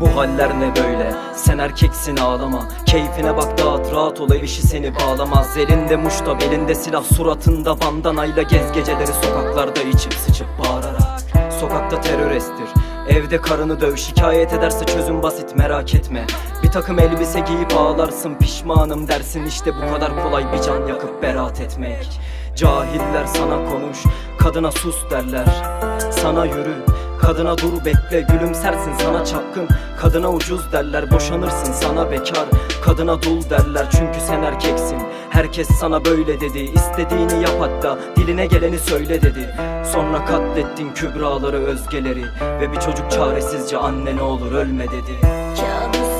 Bu haller ne böyle? Sen erkeksin ağlama. Keyfine bak dağıt rahat ol. El işi seni bağlamaz. Elinde muşta belinde silah. Suratında bandanayla Gez geceleri. Sokaklarda içip sıçıp bağırarak. Sokakta terör estir Evde karını döv. Şikayet ederse çözüm basit. Merak etme. Bir takım elbise giyip ağlarsın pişmanım dersin. İşte bu kadar kolay bir can yakıp beraat etmek. Cahiller sana konuş kadına sus derler. Sana yürü Kadına dur bekle. Gülümsersin sana çapkın Kadına ucuz derler. Boşanırsın sana bekar Kadına dul derler. Çünkü sen erkeksin Herkes sana böyle dedi. İstediğini yap hatta Diline geleni söyle dedi. Sonra katlettin kübraları özgeleri. Ve bir çocuk çaresizce anne ne olur ölme dedi. Kabus